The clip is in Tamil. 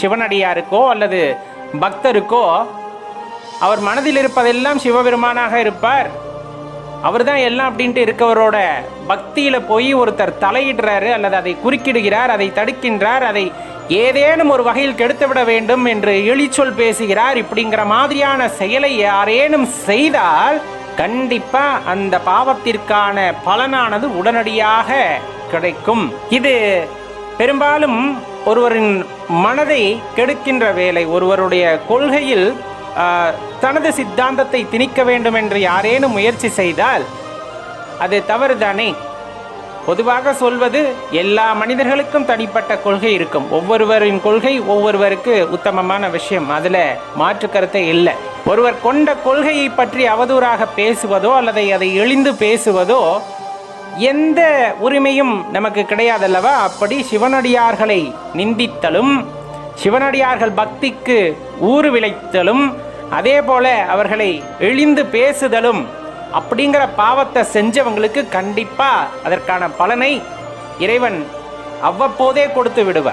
சிவனடியாருக்கோ அல்லது பக்தருக்கோ அவர் மனதில் இருப்பதெல்லாம் சிவபெருமானாக இருப்பார். அவர் தான் எல்லாம் அப்படின்ட்டு இருக்கவரோட பக்தியில் போய் ஒருத்தர் தலையிடுறாரு அல்லது அதை குறுக்கிடுகிறார் அதை தடுக்கின்றார் அதை ஏதேனும் ஒரு வகையில் கெடுத்துவிட வேண்டும் என்று இழிச்சொல் பேசுகிறார். இப்படிங்கிற மாதிரியான செயலை யாரேனும் செய்தால் கண்டிப்பாக அந்த பாவத்திற்கான பலனானது உடனடியாக கிடைக்கும். இது பெரும்பாலும் ஒருவரின் மனதை கெடுக்கின்ற வேலை ஒருவருடைய கொள்கையில் தனது சித்தாந்தத்தை திணிக்க வேண்டும் என்று யாரேனும் முயற்சி செய்தால் அது தவறுதானே? பொதுவாக சொல்வது எல்லா மனிதர்களுக்கும் தனிப்பட்ட கொள்கை இருக்கும். ஒவ்வொருவரின் கொள்கை ஒவ்வொருவருக்கு உத்தமமான விஷயம். அதுல மாற்று கருத்தை இல்லை. ஒருவர் கொண்ட கொள்கையை பற்றி அவதூறாக பேசுவதோ அல்லது அதை எழிந்து பேசுவதோ எந்த உரிமையும் நமக்கு கிடையாதல்லவா? அப்படி சிவனடியார்களை நிந்தித்தலும் சிவனடியார்கள் பக்திக்கு ஊறு விளைத்தலும் அதே போல அவர்களை இழிந்து பேசுதலும் அப்படிங்கிற பாவத்தை செஞ்சவங்களுக்கு கண்டிப்பாக அதற்கான பலனை இறைவன் அவ்வப்போதே கொடுத்து விடுவார்.